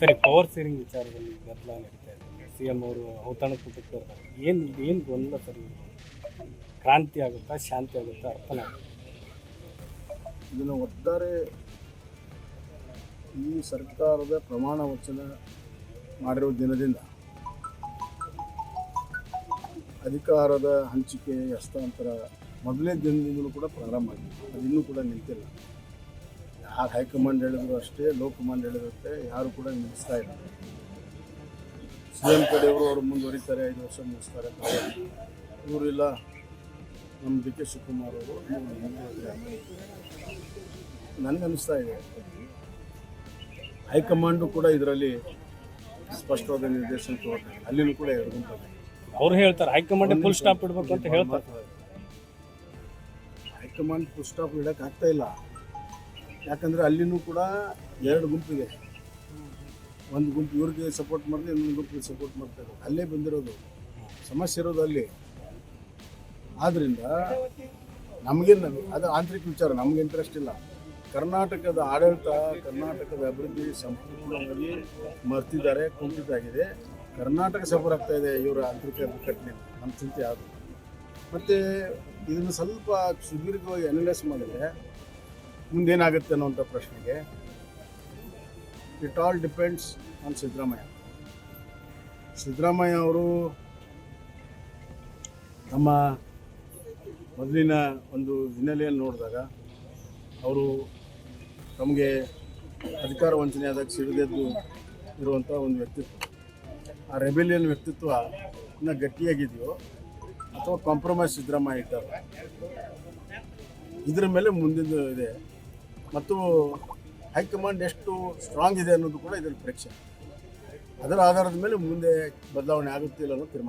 ಸರಿ power sharing ವಿಚಾರದಲ್ಲಿ ಗದ್ದಲ ನಡೀತಾ ಇದೆ. ಸಿ ಎಂ ಅವರು ಔತಣ ಕೂಟಕ್ಕೆ ಬರ್ತಾರೆ. ಏನು ಏನು ಗೊಂದಲ ಸರಿ ಕ್ರಾಂತಿ ಆಗುತ್ತಾ, ಶಾಂತಿ ಆಗುತ್ತಾ? ಅರ್ಥ ಇದನ್ನು ಒಟ್ಟಾರೆ ಈ ಸರ್ಕಾರದ ಪ್ರಮಾಣ ವಚನ ಮಾಡಿರೋ ದಿನದಿಂದ ಅಧಿಕಾರದ ಹಂಚಿಕೆ, ಹಸ್ತಾಂತರ ಮೊದಲನೇ ದಿನದಿಂದಲೂ ಕೂಡ ಪ್ರಾರಂಭ ಆಗಿದೆ. ಅದು ಇನ್ನೂ ಕೂಡ ನಿಂತಿಲ್ಲ. ಯಾರು ಹೈಕಮಾಂಡ್ ಹೇಳಿದ್ರು ಅಷ್ಟೇ ಲೋಕಮಾಂಡ್ ಹೇಳಿರುತ್ತೆ ಯಾರು ಕೂಡ ನಿಲ್ಲಿಸ್ತಾ ಇಲ್ಲ. ಸಿ ಎಂ ಕಡೆಯವರು ಅವರು ಮುಂದುವರಿತಾರೆ ಐದು ವರ್ಷ ಮುಗಿಸ್ತಾರೆ. ಇವರಿಲ್ಲ ನಮ್ಮ ಡಿ ಕೆ ಶಿವಕುಮಾರ್ ಅವರು ನನಗನ್ನಿಸ್ತಾ ಇದೆ. ಹೈಕಮಾಂಡು ಕೂಡ ಇದರಲ್ಲಿ ಸ್ಪಷ್ಟವಾದ ನಿರ್ದೇಶನ ಕೊಡ್ತಾರೆ. ಅಲ್ಲಿನೂ ಕೂಡ ಎರಡು ಅವ್ರು ಹೇಳ್ತಾರೆ ಹೈಕಮಾಂಡ್ ಫುಲ್ ಸ್ಟಾಪ್ ಇಡಬೇಕು ಅಂತ ಹೇಳ್ತಾರೆ. ಹೈಕಮಾಂಡ್ ಫುಲ್ ಸ್ಟಾಪ್ ಇಡೋಕ್ಕಾಗ್ತಾ ಇಲ್ಲ. ಯಾಕಂದ್ರೆ ಅಲ್ಲಿನೂ ಕೂಡ ಎರಡು ಗುಂಪಿದೆ ಒಂದು ಗುಂಪು ಇವ್ರಿಗೆ ಸಪೋರ್ಟ್ ಮಾಡಿದ್ರೆ ಇನ್ನೊಂದು ಗುಂಪಿಗೆ ಸಪೋರ್ಟ್ ಮಾಡ್ತಾರೆ ಅಲ್ಲೇ ಬಂದಿರೋದು. ಸಮಸ್ಯೆ ಇರೋದು ಅಲ್ಲಿ. ಆದ್ರಿಂದ ನಮಗೇನು ಅದು ಆಂತರಿಕ ವಿಚಾರ, ನಮ್ಗೆ ಇಂಟ್ರೆಸ್ಟ್ ಇಲ್ಲ. ಕರ್ನಾಟಕದ ಆಡಳಿತ, ಕರ್ನಾಟಕದ ಅಭಿವೃದ್ಧಿ ಸಂಪೂರ್ಣವಾಗಿ ಮರ್ತಿದ್ದಾರೆ ಕುಂಠಿತಾಗಿದೆ ಕರ್ನಾಟಕ ಸಫರ್ ಆಗ್ತಾ ಇದೆ ಇವರ ಆಂತರಿಕ ಬಿಕ್ಕಟ್ಟಿನ ನಮ್ಮ ಚಿಂತೆ ಯಾವುದು? ಮತ್ತು ಇದನ್ನು ಸ್ವಲ್ಪ ಸುದೀರ್ಘವಾಗಿ ಅನಲೈಸ್ ಮಾಡಿದರೆ ಮುಂದೇನಾಗುತ್ತೆ ಅನ್ನುವಂಥ ಪ್ರಶ್ನೆಗೆ it all depends on Siddaramaiah Siddaramaiah ಅವರು ನಮ್ಮ ಮೊದಲಿನ ಒಂದು ಹಿನ್ನೆಲೆಯನ್ನು ನೋಡಿದಾಗ ಅವರು ತಮಗೆ ಅಧಿಕಾರ ವಂಚನೆ ಆದಾಗ ಸಿಡಿದೆದ್ದು ಇರುವಂಥ ಒಂದು ವ್ಯಕ್ತಿತ್ವ. ಆ ರೆಬೆಲಿಯನ್ ವ್ಯಕ್ತಿತ್ವ ಇನ್ನೂ ಗಟ್ಟಿಯಾಗಿದೆಯೋ ಅಥವಾ ಕಾಂಪ್ರಮೈಸ್ ಸಿದ್ದರಾಮಯ್ಯ ಇದ್ದಾರೆ? ಇದರ ಮೇಲೆ ಮುಂದಿನ ಇದೆ. ಮತ್ತು ಹೈಕಮಾಂಡ್ ಎಷ್ಟು ಸ್ಟ್ರಾಂಗ್ ಇದೆ ಅನ್ನೋದು ಕೂಡ ಇದರ ಪ್ರೇಕ್ಷೆ ಅದರ ಆಧಾರದ ಮೇಲೆ ಮುಂದೆ ಬದಲಾವಣೆ ಆಗುತ್ತಿಲ್ಲ ಅನ್ನೋ ತೀರ್ಮಾನ.